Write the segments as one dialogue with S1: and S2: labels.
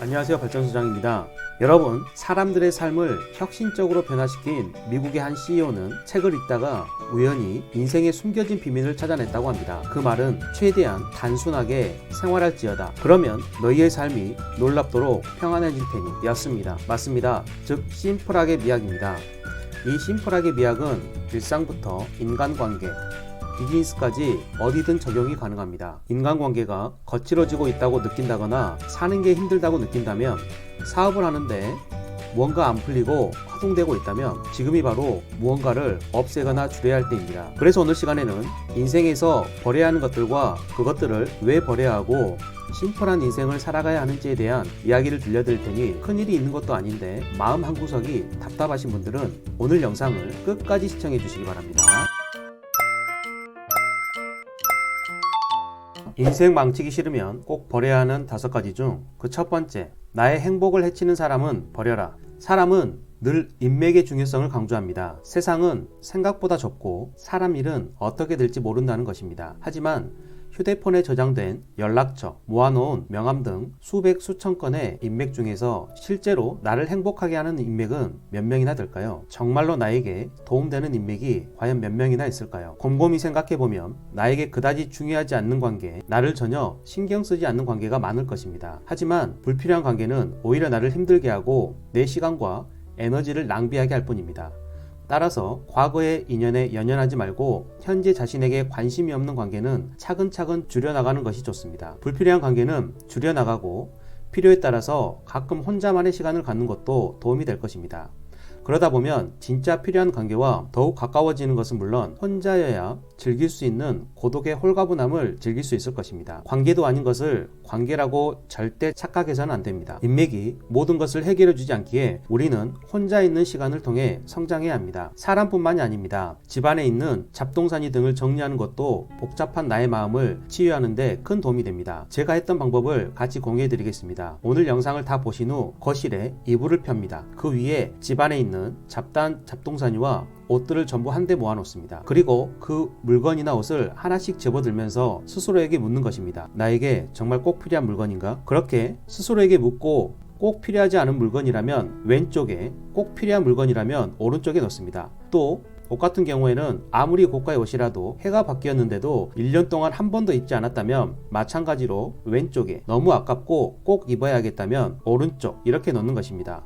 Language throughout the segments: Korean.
S1: 안녕하세요 발전소장입니다. 여러분 사람들의 삶을 혁신적으로 변화시킨 미국의 한 CEO는 책을 읽다가 우연히 인생의 숨겨진 비밀을 찾아냈다고 합니다. 그 말은 최대한 단순하게 생활할지어다. 그러면 너희의 삶이 놀랍도록 평안해질 테니 였습니다. 맞습니다. 즉 심플하게 미학입니다. 이 심플하게 미학은 일상부터 인간관계, 비즈니스까지 어디든 적용이 가능합니다. 인간관계가 거칠어지고 있다고 느낀다거나 사는 게 힘들다고 느낀다면 사업을 하는데 무언가 안 풀리고 허둥대고 있다면 지금이 바로 무언가를 없애거나 줄여야 할 때입니다. 그래서 오늘 시간에는 인생에서 버려야 하는 것들과 그것들을 왜 버려야 하고 심플한 인생을 살아가야 하는지에 대한 이야기를 들려드릴 테니 큰일이 있는 것도 아닌데 마음 한구석이 답답하신 분들은 오늘 영상을 끝까지 시청해 주시기 바랍니다. 인생 망치기 싫으면 꼭 버려야 하는 다섯 가지 중 그 첫 번째, 나의 행복을 해치는 사람은 버려라. 사람은 늘 인맥의 중요성을 강조합니다. 세상은 생각보다 좁고 사람 일은 어떻게 될지 모른다는 것입니다. 하지만 휴대폰에 저장된 연락처, 모아놓은 명함 등 수백 수천 건의 인맥 중에서 실제로 나를 행복하게 하는 인맥은 몇 명이나 될까요? 정말로 나에게 도움되는 인맥이 과연 몇 명이나 있을까요? 곰곰이 생각해보면 나에게 그다지 중요하지 않는 관계, 나를 전혀 신경 쓰지 않는 관계가 많을 것입니다. 하지만 불필요한 관계는 오히려 나를 힘들게 하고 내 시간과 에너지를 낭비하게 할 뿐입니다. 따라서 과거의 인연에 연연하지 말고 현재 자신에게 관심이 없는 관계는 차근차근 줄여나가는 것이 좋습니다. 불필요한 관계는 줄여나가고 필요에 따라서 가끔 혼자만의 시간을 갖는 것도 도움이 될 것입니다. 그러다 보면 진짜 필요한 관계와 더욱 가까워지는 것은 물론 혼자여야 즐길 수 있는 고독의 홀가분함을 즐길 수 있을 것입니다. 관계도 아닌 것을 관계라고 절대 착각해서는 안 됩니다. 인맥이 모든 것을 해결해 주지 않기에 우리는 혼자 있는 시간을 통해 성장해야 합니다. 사람뿐만이 아닙니다. 집안에 있는 잡동사니 등을 정리하는 것도 복잡한 나의 마음을 치유하는데 큰 도움이 됩니다. 제가 했던 방법을 같이 공유해 드리겠습니다. 오늘 영상을 다 보신 후 거실에 이불을 펴니다. 그 위에 집안에 있는 잡다한 잡동사니와 옷들을 전부 한데 모아 놓습니다. 그리고 그 물건이나 옷을 하나씩 집어들면서 스스로에게 묻는 것입니다. 나에게 정말 꼭 필요한 물건인가? 그렇게 스스로에게 묻고 꼭 필요하지 않은 물건이라면 왼쪽에 꼭 필요한 물건이라면 오른쪽에 넣습니다. 또옷 같은 경우에는 아무리 고가의 옷이라도 해가 바뀌었는데도 1년 동안 한 번도 입지 않았다면 마찬가지로 왼쪽에 너무 아깝고 꼭 입어야겠다면 오른쪽 이렇게 넣는 것입니다.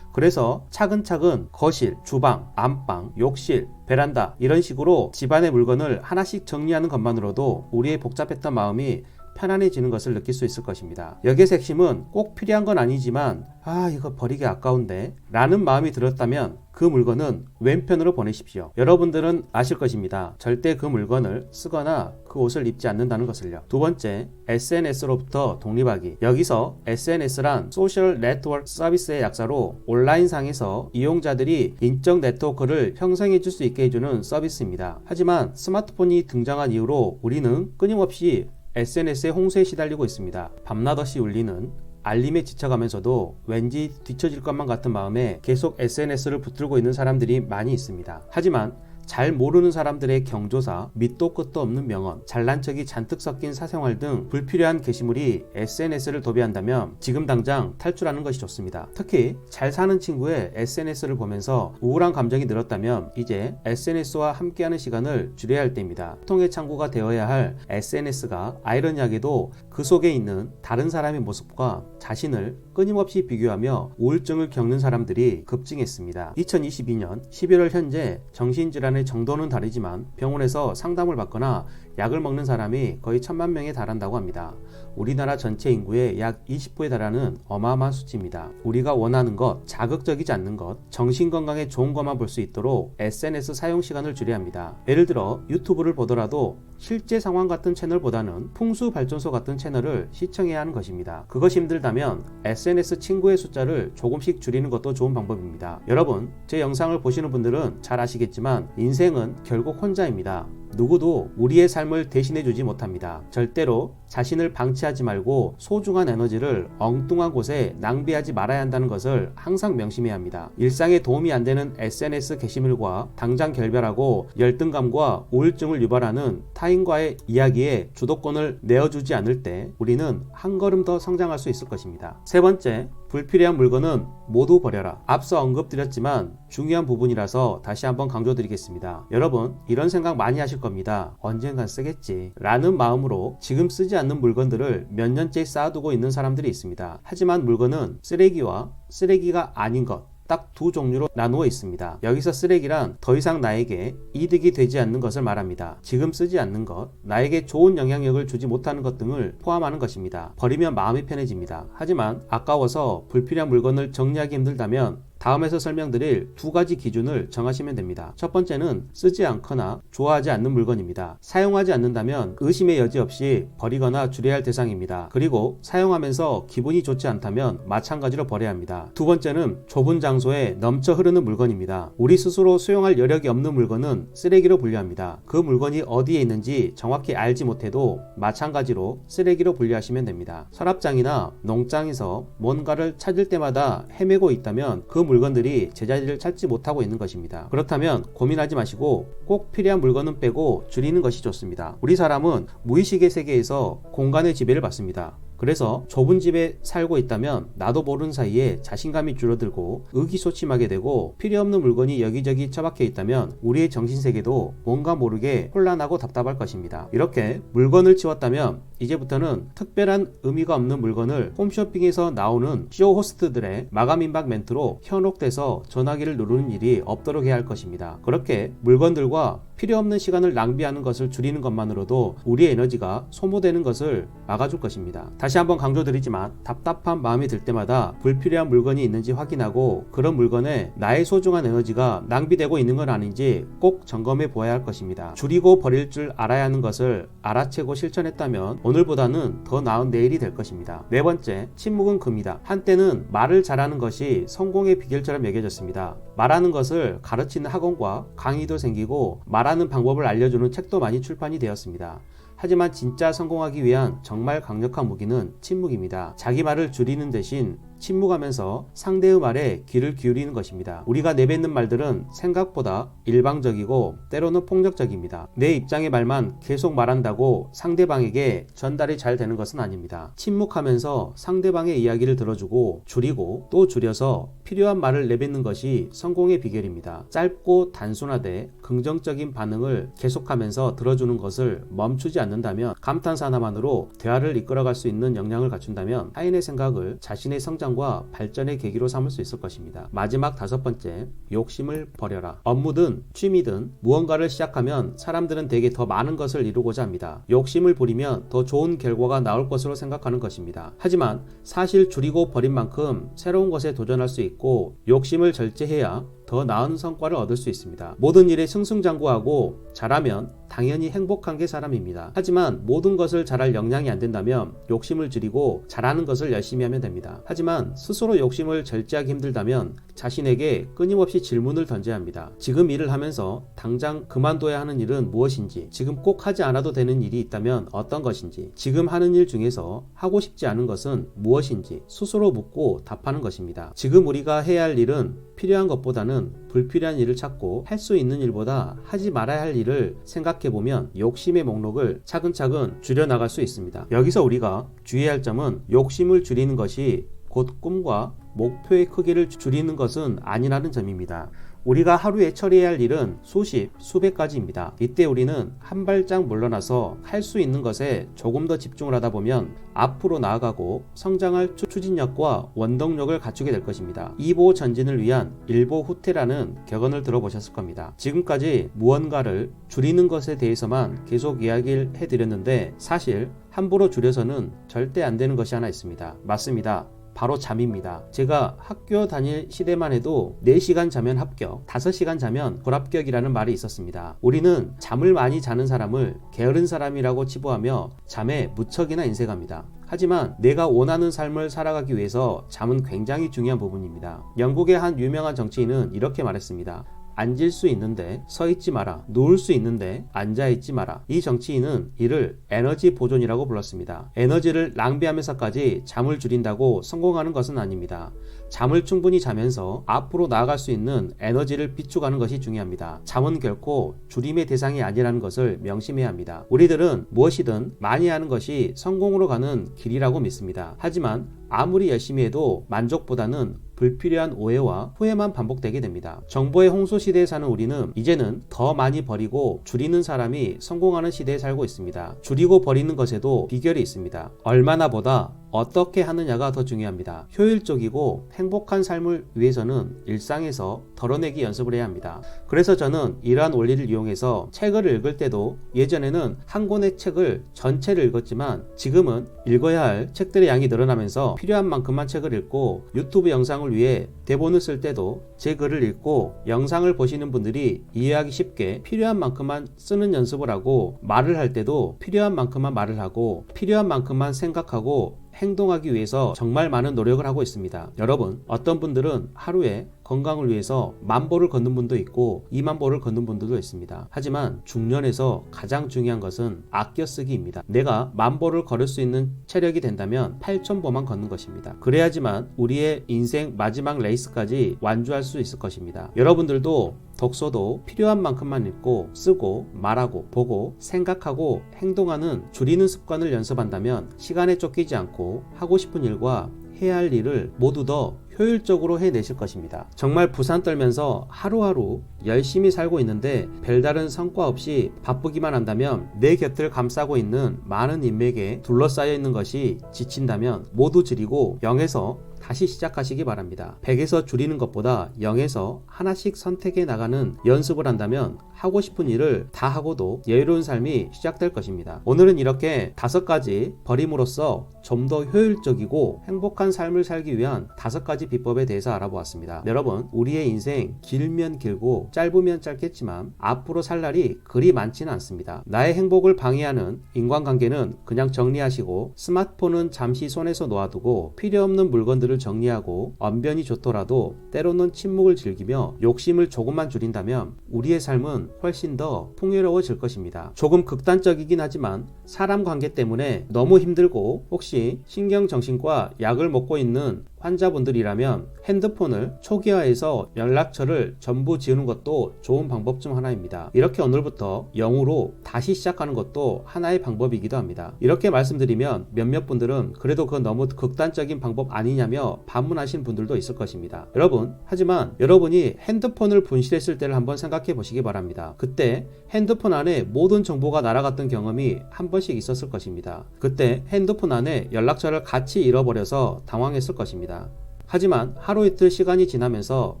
S1: 그래서 차근차근 거실, 주방, 안방, 욕실, 베란다 이런 식으로 집안의 물건을 하나씩 정리하는 것만으로도 우리의 복잡했던 마음이 편안해지는 것을 느낄 수 있을 것입니다. 여기서 핵심은 꼭 필요한 건 아니지만 아 이거 버리기 아까운데 라는 마음이 들었다면 그 물건은 왼편으로 보내십시오. 여러분들은 아실 것입니다. 절대 그 물건을 쓰거나 그 옷을 입지 않는다는 것을요. 두 번째, SNS로부터 독립하기. 여기서 SNS란 소셜 네트워크 서비스의 약자로 온라인상에서 이용자들이 인적 네트워크를 형성해 줄 수 있게 해주는 서비스입니다. 하지만 스마트폰이 등장한 이후로 우리는 끊임없이 SNS의 홍수에 시달리고 있습니다. 밤낮없이 울리는 알림에 지쳐가면서도 왠지 뒤처질 것만 같은 마음에 계속 SNS를 붙들고 있는 사람들이 많이 있습니다. 하지만 잘 모르는 사람들의 경조사, 밑도 끝도 없는 명언, 잘난 척이 잔뜩 섞인 사생활 등 불필요한 게시물이 SNS를 도배한다면 지금 당장 탈출하는 것이 좋습니다. 특히 잘 사는 친구의 SNS를 보면서 우울한 감정이 늘었다면 이제 SNS와 함께하는 시간을 줄여야 할 때입니다. 통의 창구가 되어야 할 SNS가 아이러니하게도 그 속에 있는 다른 사람의 모습과 자신을 끊임없이 비교하며 우울증을 겪는 사람들이 급증했습니다. 2022년 11월 현재 정신질환의 정도는 다르지만 병원에서 상담을 받거나 약을 먹는 사람이 거의 천만 명에 달한다고 합니다. 우리나라 전체 인구의 약 20%에 달하는 어마어마한 수치입니다. 우리가 원하는 것, 자극적이지 않는 것, 정신 건강에 좋은 것만 볼 수 있도록 SNS 사용 시간을 줄여야 합니다. 예를 들어 유튜브를 보더라도 실제 상황 같은 채널보다는 풍수 발전소 같은 채널을 시청해야 하는 것입니다. 그것이 힘들다면 SNS 친구의 숫자를 조금씩 줄이는 것도 좋은 방법입니다. 여러분, 제 영상을 보시는 분들은 잘 아시겠지만 인생은 결국 혼자입니다. 누구도 우리의 삶을 대신해주지 못합니다. 절대로 자신을 방치하지 말고 소중한 에너지를 엉뚱한 곳에 낭비하지 말아야 한다는 것을 항상 명심해야 합니다. 일상에 도움이 안 되는 SNS 게시물과 당장 결별하고 열등감과 우울증을 유발하는 타인과의 이야기에 주도권을 내어주지 않을 때 우리는 한 걸음 더 성장할 수 있을 것입니다. 세 번째, 불필요한 물건은 모두 버려라. 앞서 언급드렸지만 중요한 부분이라서 다시 한번 강조드리겠습니다. 여러분, 이런 생각 많이 하실 겁니다. 언젠간 쓰겠지. 라는 마음으로 지금 쓰지 않는 물건들을 몇 년째 쌓아두고 있는 사람들이 있습니다. 하지만 물건은 쓰레기와 쓰레기가 아닌 것, 딱 두 종류로 나누어 있습니다. 여기서 쓰레기란 더 이상 나에게 이득이 되지 않는 것을 말합니다. 지금 쓰지 않는 것, 나에게 좋은 영향력을 주지 못하는 것 등을 포함하는 것입니다. 버리면 마음이 편해집니다. 하지만 아까워서 불필요한 물건을 정리하기 힘들다면 다음에서 설명드릴 두 가지 기준을 정하시면 됩니다. 첫 번째는 쓰지 않거나 좋아하지 않는 물건입니다. 사용하지 않는다면 의심의 여지 없이 버리거나 줄여야 할 대상입니다. 그리고 사용하면서 기분이 좋지 않다면 마찬가지로 버려야 합니다. 두 번째는 좁은 장소에 넘쳐 흐르는 물건입니다. 우리 스스로 수용할 여력이 없는 물건은 쓰레기로 분류합니다. 그 물건이 어디에 있는지 정확히 알지 못해도 마찬가지로 쓰레기로 분류하시면 됩니다. 서랍장이나 농장에서 뭔가를 찾을 때마다 헤매고 있다면 그 물건들이 제자리를 찾지 못하고 있는 것입니다. 그렇다면 고민하지 마시고 꼭 필요한 물건은 빼고 줄이는 것이 좋습니다. 우리 사람은 무의식의 세계에서 공간의 지배를 받습니다. 그래서 좁은 집에 살고 있다면 나도 모르는 사이에 자신감이 줄어들고 의기소침하게 되고 필요 없는 물건이 여기저기 처박혀 있다면 우리의 정신세계도 뭔가 모르게 혼란하고 답답할 것입니다. 이렇게 물건을 치웠다면 이제부터는 특별한 의미가 없는 물건을 홈쇼핑에서 나오는 쇼 호스트들의 마감 임박 멘트로 현혹돼서 전화기를 누르는 일이 없도록 해야 할 것입니다. 그렇게 물건들과 필요 없는 시간을 낭비하는 것을 줄이는 것만으로도 우리의 에너지가 소모되는 것을 막아줄 것입니다. 다시 한번 강조드리지만 답답한 마음이 들 때마다 불필요한 물건이 있는지 확인하고 그런 물건에 나의 소중한 에너지가 낭비되고 있는 건 아닌지 꼭 점검해 보아야 할 것입니다. 줄이고 버릴 줄 알아야 하는 것을 알아채고 실천했다면 오늘보다는 더 나은 내일이 될 것입니다. 네 번째, 침묵은 금이다. 한때는 말을 잘하는 것이 성공의 비결처럼 여겨졌습니다. 말하는 것을 가르치는 학원과 강의도 생기고 말하는 방법을 알려주는 책도 많이 출판이 되었습니다. 하지만 진짜 성공하기 위한 정말 강력한 무기는 침묵입니다. 자기 말을 줄이는 대신 침묵하면서 상대의 말에 귀를 기울이는 것입니다. 우리가 내뱉는 말들은 생각보다 일방적이고 때로는 폭력적입니다. 내 입장의 말만 계속 말한다고 상대방에게 전달이 잘 되는 것은 아닙니다. 침묵하면서 상대방의 이야기를 들어주고 줄이고 또 줄여서 필요한 말을 내뱉는 것이 성공의 비결입니다. 짧고 단순하되 긍정적인 반응을 계속하면서 들어주는 것을 멈추지 않는다면 감탄사 하나만으로 대화를 이끌어갈 수 있는 역량을 갖춘다면 타인의 생각을 자신의 성장과 발전의 계기로 삼을 수 있을 것입니다. 마지막 다섯 번째, 욕심을 버려라. 업무든 취미든 무언가를 시작하면 사람들은 대개 더 많은 것을 이루고자 합니다. 욕심을 부리면 더 좋은 결과가 나올 것으로 생각하는 것입니다. 하지만 사실 줄이고 버린 만큼 새로운 것에 도전할 수 있고 욕심을 절제해야 더 나은 성과를 얻을 수 있습니다. 모든 일에 승승장구하고 잘하면 당연히 행복한 게 사람입니다. 하지만 모든 것을 잘할 역량이 안 된다면 욕심을 줄이고 잘하는 것을 열심히 하면 됩니다. 하지만 스스로 욕심을 절제하기 힘들다면 자신에게 끊임없이 질문을 던져야 합니다. 지금 일을 하면서 당장 그만둬야 하는 일은 무엇인지, 지금 꼭 하지 않아도 되는 일이 있다면 어떤 것인지, 지금 하는 일 중에서 하고 싶지 않은 것은 무엇인지 스스로 묻고 답하는 것입니다. 지금 우리가 해야 할 일은 필요한 것보다는 불필요한 일을 찾고 할 수 있는 일보다 하지 말아야 할 일을 생각해 보면 욕심의 목록을 차근차근 줄여나갈 수 있습니다. 여기서 우리가 주의해야 할 점은 욕심을 줄이는 것이 곧 꿈과 목표의 크기를 줄이는 것은 아니라는 점입니다. 우리가 하루에 처리해야 할 일은 수십, 수백 가지입니다. 이때 우리는 한 발짝 물러나서 할 수 있는 것에 조금 더 집중을 하다 보면 앞으로 나아가고 성장할 추진력과 원동력을 갖추게 될 것입니다. 2보 전진을 위한 1보 후퇴라는 격언을 들어보셨을 겁니다. 지금까지 무언가를 줄이는 것에 대해서만 계속 이야기를 해드렸는데 사실 함부로 줄여서는 절대 안 되는 것이 하나 있습니다. 맞습니다. 바로 잠입니다. 제가 학교 다닐 시대만 해도 4시간 자면 합격, 5시간 자면 불합격이라는 말이 있었습니다. 우리는 잠을 많이 자는 사람을 게으른 사람이라고 치부하며 잠에 무척이나 인색합니다. 하지만 내가 원하는 삶을 살아가기 위해서 잠은 굉장히 중요한 부분입니다. 영국의 한 유명한 정치인은 이렇게 말했습니다. 앉을 수 있는데 서 있지 마라. 누울 수 있는데 앉아 있지 마라. 이 정치인은 이를 에너지 보존이라고 불렀습니다. 에너지를 낭비하면서까지 잠을 줄인다고 성공하는 것은 아닙니다. 잠을 충분히 자면서 앞으로 나아갈 수 있는 에너지를 비축하는 것이 중요합니다. 잠은 결코 줄임의 대상이 아니라는 것을 명심해야 합니다. 우리들은 무엇이든 많이 하는 것이 성공으로 가는 길이라고 믿습니다. 하지만 아무리 열심히 해도 만족보다는 불필요한 오해와 후회만 반복되게 됩니다. 정보의 홍수 시대에 사는 우리는 이제는 더 많이 버리고 줄이는 사람이 성공하는 시대에 살고 있습니다. 줄이고 버리는 것에도 비결이 있습니다. 얼마나 보다 어떻게 하느냐가 더 중요합니다. 효율적이고 행복한 삶을 위해서는 일상에서 덜어내기 연습을 해야 합니다. 그래서 저는 이러한 원리를 이용해서 책을 읽을 때도 예전에는 한 권의 책을 전체를 읽었지만 지금은 읽어야 할 책들의 양이 늘어나면서 필요한 만큼만 책을 읽고 유튜브 영상을 위해 대본을 쓸 때도 제 글을 읽고 영상을 보시는 분들이 이해하기 쉽게 필요한 만큼만 쓰는 연습을 하고 말을 할 때도 필요한 만큼만 말을 하고 필요한 만큼만 생각하고 행동하기 위해서 정말 많은 노력을 하고 있습니다. 여러분, 어떤 분들은 하루에 건강을 위해서 만 보를 걷는 분도 있고 2만 보를 걷는 분들도 있습니다. 하지만 중년에서 가장 중요한 것은 아껴 쓰기입니다. 내가 만 보를 걸을 수 있는 체력이 된다면 8천 보만 걷는 것입니다. 그래야지만 우리의 인생 마지막 레이스까지 완주할 수 있을 것입니다. 여러분들도 독서도 필요한 만큼만 읽고 쓰고 말하고 보고 생각하고 행동하는 줄이는 습관을 연습한다면 시간에 쫓기지 않고 하고 싶은 일과 해야 할 일을 모두 더 효율적으로 해내실 것입니다. 정말 부산 떨면서 하루하루 열심히 살고 있는데 별다른 성과 없이 바쁘기만 한다면 내 곁을 감싸고 있는 많은 인맥에 둘러싸여 있는 것이 지친다면 모두 줄이고 0에서 다시 시작하시기 바랍니다. 100에서 줄이는 것보다 0에서 하나씩 선택해 나가는 연습을 한다면 하고 싶은 일을 다 하고도 여유로운 삶이 시작될 것입니다. 오늘은 이렇게 다섯 가지 버림으로써 좀 더 효율적이고 행복한 삶을 살기 위한 다섯 가지 비법에 대해서 알아보았습니다. 여러분, 우리의 인생 길면 길고 짧으면 짧겠지만 앞으로 살 날이 그리 많지는 않습니다. 나의 행복을 방해하는 인간관계는 그냥 정리하시고 스마트폰은 잠시 손에서 놓아두고 필요 없는 물건들을 정리하고 언변이 좋더라도 때로는 침묵을 즐기며 욕심을 조금만 줄인다면 우리의 삶은 훨씬 더 풍요로워질 것입니다. 조금 극단적이긴 하지만 사람 관계 때문에 너무 힘들고 혹시 신경정신과 약을 먹고 있는 환자분들이라면 핸드폰을 초기화해서 연락처를 전부 지우는 것도 좋은 방법 중 하나입니다. 이렇게 오늘부터 0으로 다시 시작하는 것도 하나의 방법이기도 합니다. 이렇게 말씀드리면 몇몇 분들은 그래도 그건 너무 극단적인 방법 아니냐며 반문하신 분들도 있을 것입니다. 여러분, 하지만 여러분이 핸드폰을 분실했을 때를 한번 생각해 보시기 바랍니다. 그때 핸드폰 안에 모든 정보가 날아갔던 경험이 한 번씩 있었을 것입니다. 그때 핸드폰 안에 연락처를 같이 잃어버려서 당황했을 것입 니다. 하지만 하루 이틀 시간이 지나면서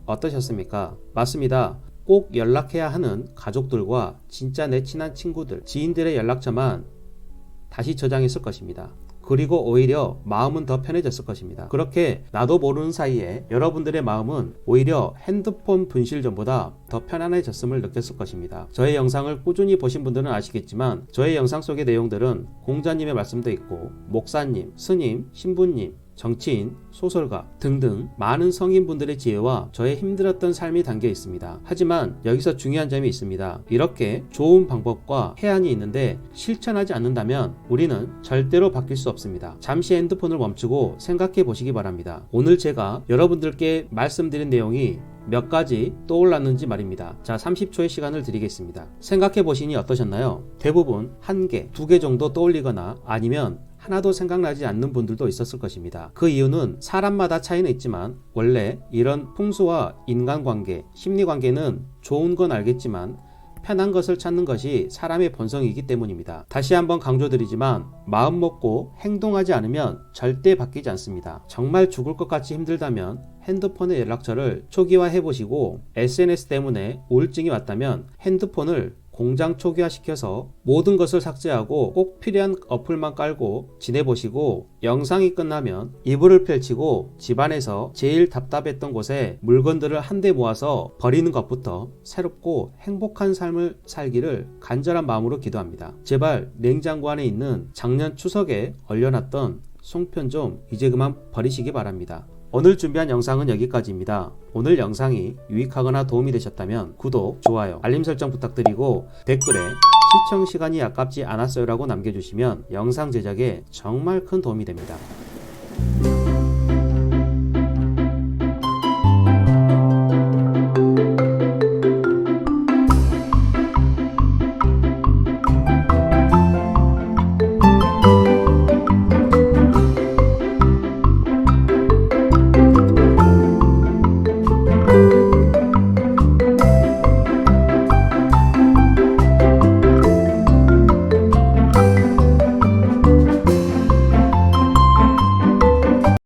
S1: 어떠셨습니까? 맞습니다. 꼭 연락해야 하는 가족들과 진짜 내 친한 친구들, 지인들의 연락처만 다시 저장했을 것입니다. 그리고 오히려 마음은 더 편해졌을 것입니다. 그렇게 나도 모르는 사이에 여러분들의 마음은 오히려 핸드폰 분실 전보다 더 편안해졌음을 느꼈을 것입니다. 저의 영상을 꾸준히 보신 분들은 아시겠지만 저의 영상 속의 내용들은 공자님의 말씀도 있고 목사님, 스님, 신부님, 정치인, 소설가 등등 많은 성인분들의 지혜와 저의 힘들었던 삶이 담겨 있습니다. 하지만 여기서 중요한 점이 있습니다. 이렇게 좋은 방법과 해안이 있는데 실천하지 않는다면 우리는 절대로 바뀔 수 없습니다. 잠시 핸드폰을 멈추고 생각해 보시기 바랍니다. 오늘 제가 여러분들께 말씀드린 내용이 몇 가지 떠올랐는지 말입니다. 자, 30초의 시간을 드리겠습니다. 생각해 보시니 어떠셨나요? 대부분 한 개, 두 개 정도 떠올리거나 아니면 하나도 생각나지 않는 분들도 있었을 것입니다. 그 이유는 사람마다 차이는 있지만 원래 이런 풍수와 인간관계, 심리관계는 좋은 건 알겠지만 편한 것을 찾는 것이 사람의 본성이기 때문입니다. 다시 한번 강조드리지만 마음 먹고 행동하지 않으면 절대 바뀌지 않습니다. 정말 죽을 것 같이 힘들다면 핸드폰의 연락처를 초기화해 보시고 SNS 때문에 우울증이 왔다면 핸드폰을 공장 초기화시켜서 모든 것을 삭제하고 꼭 필요한 어플만 깔고 지내보시고 영상이 끝나면 이불을 펼치고 집안에서 제일 답답했던 곳에 물건들을 한데 모아서 버리는 것부터 새롭고 행복한 삶을 살기를 간절한 마음으로 기도합니다. 제발 냉장고 안에 있는 작년 추석에 얼려놨던 송편 좀 이제 그만 버리시기 바랍니다. 오늘 준비한 영상은 여기까지입니다. 오늘 영상이 유익하거나 도움이 되셨다면 구독, 좋아요, 알림 설정 부탁드리고 댓글에 시청 시간이 아깝지 않았어요라고 남겨주시면 영상 제작에 정말 큰 도움이 됩니다.